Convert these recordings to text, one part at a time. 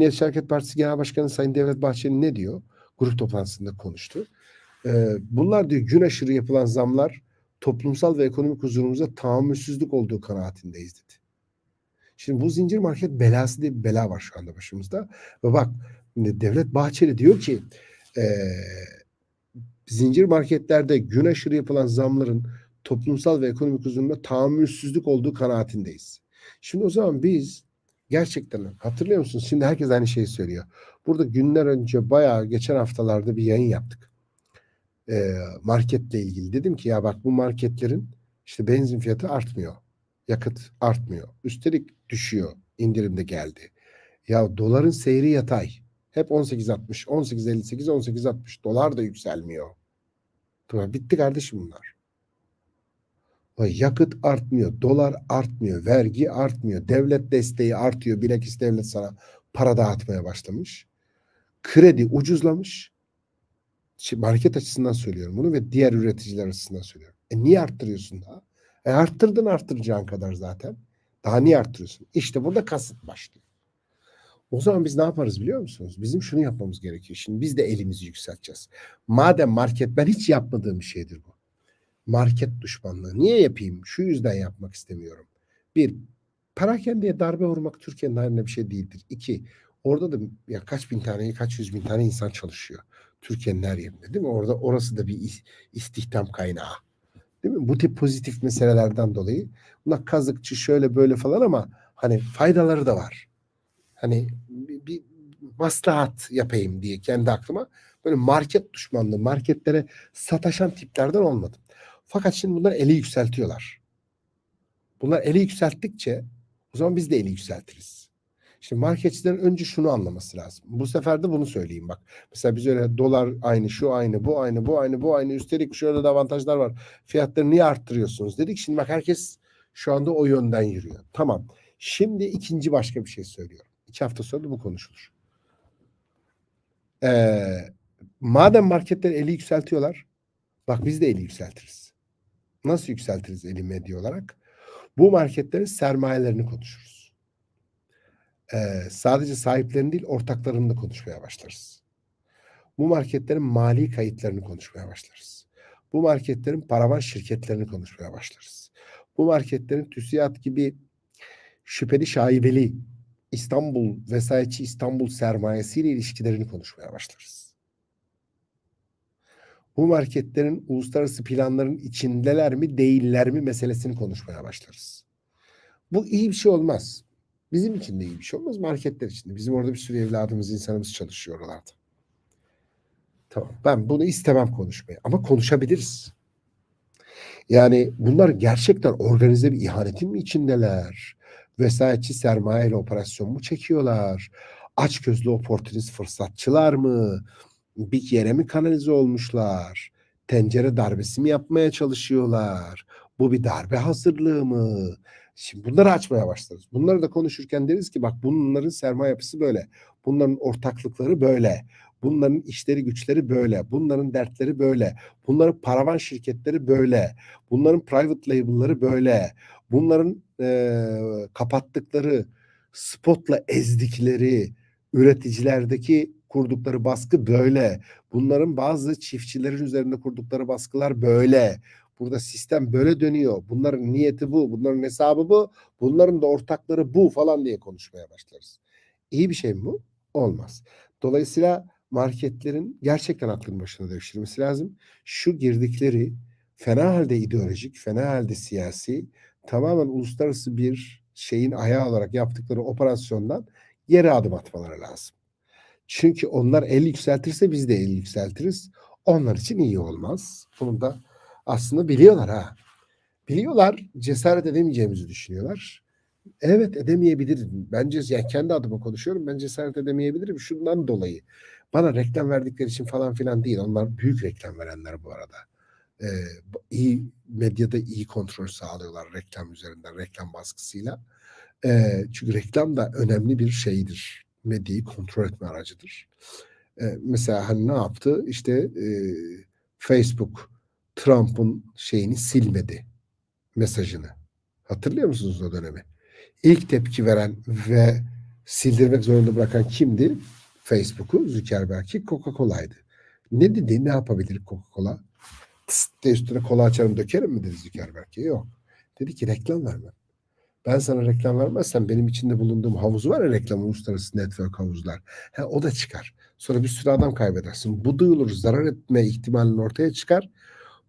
Milliyetçi Hareket Partisi Genel Başkanı Sayın Devlet Bahçeli ne diyor? Grup toplantısında konuştu. Ee, bunlar diyor gün aşırı yapılan zamlar toplumsal ve ekonomik huzurumuza tahammülsüzlük olduğu kanaatindeyiz dedi. Şimdi bu zincir market belası diye bir bela var şu anda başımızda. Ve bak Devlet Bahçeli diyor ki e, zincir marketlerde gün aşırı yapılan zamların toplumsal ve ekonomik huzuruna tahammülsüzlük olduğu kanaatindeyiz. Şimdi o zaman biz gerçekten hatırlıyor musunuz? Şimdi herkes aynı şeyi söylüyor. Burada günler önce bayağı geçen haftalarda bir yayın yaptık. Ee, marketle ilgili. Dedim ki ya bak bu marketlerin işte benzin fiyatı artmıyor. Yakıt artmıyor. Üstelik düşüyor. İndirimde geldi. Ya doların seyri yatay. Hep 18.60, 18.58, 18.60. Dolar da yükselmiyor. Tamam, bitti kardeşim bunlar. Yakıt artmıyor, dolar artmıyor, vergi artmıyor, devlet desteği artıyor. Bilakis devlet sana para dağıtmaya başlamış. Kredi ucuzlamış. Market açısından söylüyorum bunu ve diğer üreticiler açısından söylüyorum. E niye arttırıyorsun daha? E arttırdın arttıracağın kadar zaten. Daha niye arttırıyorsun? İşte burada kasıt başlıyor. O zaman biz ne yaparız biliyor musunuz? Bizim şunu yapmamız gerekiyor. Şimdi biz de elimizi yükselteceğiz. Madem market ben hiç yapmadığım bir şeydir bu. Market düşmanlığı. Niye yapayım? Şu yüzden yapmak istemiyorum. Bir, perakendeye darbe vurmak Türkiye'nin haline bir şey değildir. İki, orada da ya kaç bin tane, kaç yüz bin tane insan çalışıyor. Türkiye'nin her yerinde değil mi? Orada orası da bir is- istihdam kaynağı. Değil mi? Bu tip pozitif meselelerden dolayı bunlar kazıkçı şöyle böyle falan ama hani faydaları da var. Hani bir, bir maslahat yapayım diye kendi aklıma böyle market düşmanlığı, marketlere sataşan tiplerden olmadım. Fakat şimdi bunlar eli yükseltiyorlar. Bunlar eli yükselttikçe o zaman biz de eli yükseltiriz. Şimdi marketçilerin önce şunu anlaması lazım. Bu sefer de bunu söyleyeyim bak. Mesela biz öyle dolar aynı, şu aynı, bu aynı, bu aynı, bu aynı. Üstelik şöyle de avantajlar var. Fiyatları niye arttırıyorsunuz dedik. Şimdi bak herkes şu anda o yönden yürüyor. Tamam. Şimdi ikinci başka bir şey söylüyorum. İki hafta sonra da bu konuşulur. Ee, madem marketler eli yükseltiyorlar, bak biz de eli yükseltiriz. Nasıl yükseltiriz eli medya olarak? Bu marketlerin sermayelerini konuşuruz. Ee, sadece sahiplerini değil, ortaklarını da konuşmaya başlarız. Bu marketlerin mali kayıtlarını konuşmaya başlarız. Bu marketlerin paravan şirketlerini konuşmaya başlarız. Bu marketlerin TÜSİAD gibi şüpheli şaibeli İstanbul vesayetçi İstanbul sermayesiyle ilişkilerini konuşmaya başlarız. Bu marketlerin uluslararası planların içindeler mi değiller mi meselesini konuşmaya başlarız. Bu iyi bir şey olmaz. Bizim için de iyi bir şey olmaz. Marketler için de. Bizim orada bir sürü evladımız, insanımız çalışıyor oralarda. Tamam. Ben bunu istemem konuşmayı. Ama konuşabiliriz. Yani bunlar gerçekten organize bir ihanetin mi içindeler? Vesayetçi sermayeyle operasyon mu çekiyorlar? Açgözlü oportunist fırsatçılar mı? Bir yere mi kanalize olmuşlar? Tencere darbesi mi yapmaya çalışıyorlar? Bu bir darbe hazırlığı mı? Şimdi bunları açmaya başlarız. Bunları da konuşurken deriz ki bak bunların sermaye yapısı böyle. Bunların ortaklıkları böyle. Bunların işleri güçleri böyle. Bunların dertleri böyle. Bunların paravan şirketleri böyle. Bunların private label'ları böyle. Bunların e, kapattıkları, spotla ezdikleri üreticilerdeki kurdukları baskı böyle. Bunların bazı çiftçilerin üzerinde kurdukları baskılar böyle. Burada sistem böyle dönüyor. Bunların niyeti bu, bunların hesabı bu, bunların da ortakları bu falan diye konuşmaya başlarız. İyi bir şey mi bu? Olmaz. Dolayısıyla marketlerin gerçekten aklın başına devşirmesi lazım. Şu girdikleri fena halde ideolojik, fena halde siyasi, tamamen uluslararası bir şeyin ayağı olarak yaptıkları operasyondan geri adım atmaları lazım. Çünkü onlar el yükseltirse biz de el yükseltiriz. Onlar için iyi olmaz. Bunu da aslında biliyorlar ha. Biliyorlar cesaret edemeyeceğimizi düşünüyorlar. Evet edemeyebilirim. Bence yani kendi adıma konuşuyorum. Ben cesaret edemeyebilirim. Şundan dolayı. Bana reklam verdikleri için falan filan değil. Onlar büyük reklam verenler bu arada. Ee, iyi medyada iyi kontrol sağlıyorlar reklam üzerinden, reklam baskısıyla. Ee, çünkü reklam da önemli bir şeydir. Medyayı kontrol etme aracıdır. Ee, mesela hani ne yaptı? İşte e, Facebook Trump'ın şeyini silmedi mesajını. Hatırlıyor musunuz o dönemi? İlk tepki veren ve sildirmek zorunda bırakan kimdi? Facebook'u, Zuckerberg'i, Coca-Cola'ydı. Ne dedi? Ne yapabilir Coca-Cola? Tıst de üstüne kola açarım dökerim mi dedi Zuckerberg'e? Yok. Dedi ki reklam vermem. Ben sana reklam vermezsem benim içinde bulunduğum havuz var ya reklam uluslararası network havuzlar. Ha, o da çıkar. Sonra bir sürü adam kaybedersin. Bu duyulur zarar etme ihtimalinin ortaya çıkar.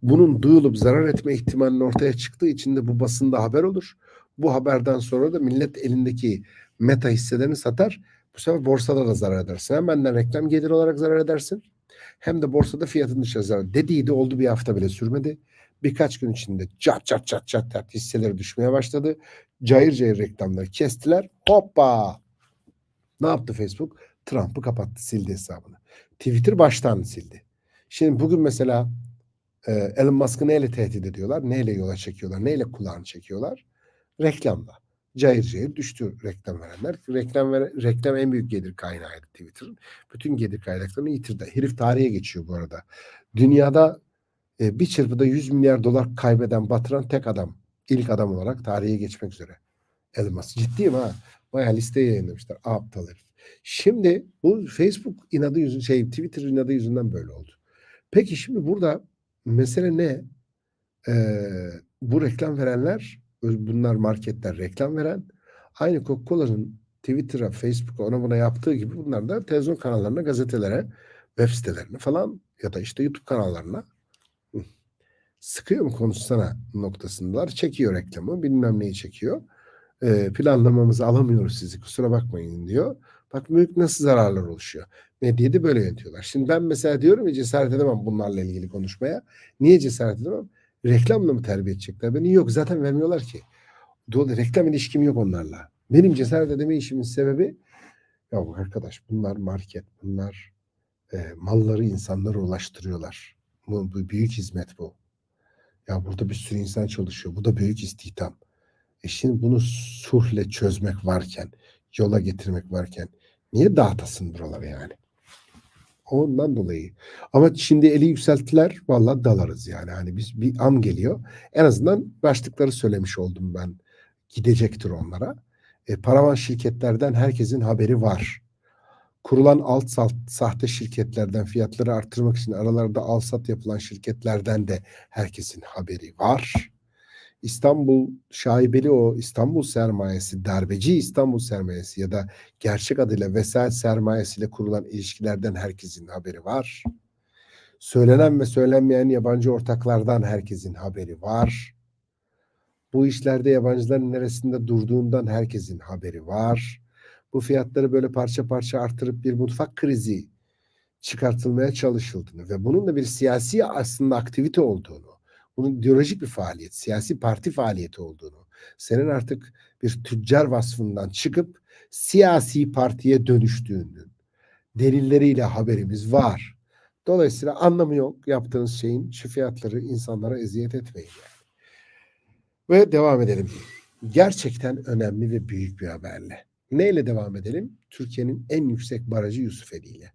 Bunun duyulup zarar etme ihtimalinin ortaya çıktığı için de bu basında haber olur. Bu haberden sonra da millet elindeki meta hisselerini satar. Bu sefer borsada da zarar edersin. Hem benden reklam gelir olarak zarar edersin. Hem de borsada fiyatın dışarı zarar. Dediydi oldu bir hafta bile sürmedi. Birkaç gün içinde çat çat çat çat çat hisseleri düşmeye başladı. Cayır cayır reklamları kestiler. Hoppa! Ne yaptı Facebook? Trump'ı kapattı, sildi hesabını. Twitter baştan sildi. Şimdi bugün mesela e, Elon Musk'ı neyle tehdit ediyorlar? Neyle yola çekiyorlar? Neyle kulağını çekiyorlar? Reklamla. Cayır cayır düştü reklam verenler. Reklam vere, reklam en büyük gelir kaynağıydı Twitter'ın. Bütün gelir kaynaklarını yitirdi. Herif tarihe geçiyor bu arada. Dünyada e, bir çırpıda 100 milyar dolar kaybeden, batıran tek adam. İlk adam olarak tarihe geçmek üzere. Elon Musk. Ciddiyim ha. Bayağı listeye yayınlamışlar. Aptal herif. Şimdi bu Facebook inadı yüzünden, şey Twitter inadı yüzünden böyle oldu. Peki şimdi burada mesele ne? Ee, bu reklam verenler, bunlar marketler reklam veren, aynı Coca-Cola'nın Twitter'a, Facebook'a ona buna yaptığı gibi bunlar da televizyon kanallarına, gazetelere, web sitelerine falan ya da işte YouTube kanallarına sıkıyor mu konuşsana noktasındalar. Çekiyor reklamı, bilmem neyi çekiyor. Ee, planlamamızı alamıyoruz sizi kusura bakmayın diyor. Bak büyük nasıl zararlar oluşuyor. Medyayı böyle yönetiyorlar. Şimdi ben mesela diyorum ya cesaret edemem bunlarla ilgili konuşmaya. Niye cesaret edemem? Reklamla mı terbiye edecekler beni? Yok zaten vermiyorlar ki. Dolayısıyla reklam ilişkim yok onlarla. Benim cesaret edeme işimin sebebi ya arkadaş bunlar market, bunlar e, malları insanlara ulaştırıyorlar. Bu, bu büyük hizmet bu. Ya burada bir sürü insan çalışıyor. Bu da büyük istihdam. E şimdi bunu sulhle çözmek varken, yola getirmek varken niye dağıtasın buraları yani? Ondan dolayı. Ama şimdi eli yükselttiler. Vallahi dalarız yani. Hani biz bir an geliyor. En azından başlıkları söylemiş oldum ben. Gidecektir onlara. E, paravan şirketlerden herkesin haberi var. Kurulan alt salt, sahte şirketlerden fiyatları artırmak için aralarda al sat yapılan şirketlerden de herkesin haberi var. İstanbul şaibeli o İstanbul sermayesi, darbeci İstanbul sermayesi ya da gerçek adıyla vesayet sermayesiyle kurulan ilişkilerden herkesin haberi var. Söylenen ve söylenmeyen yabancı ortaklardan herkesin haberi var. Bu işlerde yabancıların neresinde durduğundan herkesin haberi var. Bu fiyatları böyle parça parça artırıp bir mutfak krizi çıkartılmaya çalışıldığını ve bunun da bir siyasi aslında aktivite olduğunu bunun ideolojik bir faaliyet, siyasi parti faaliyeti olduğunu, senin artık bir tüccar vasfından çıkıp siyasi partiye dönüştüğünün delilleriyle haberimiz var. Dolayısıyla anlamı yok yaptığınız şeyin şu fiyatları insanlara eziyet etmeyin yani. Ve devam edelim. Gerçekten önemli ve büyük bir haberle. Neyle devam edelim? Türkiye'nin en yüksek barajı Yusufeli ile.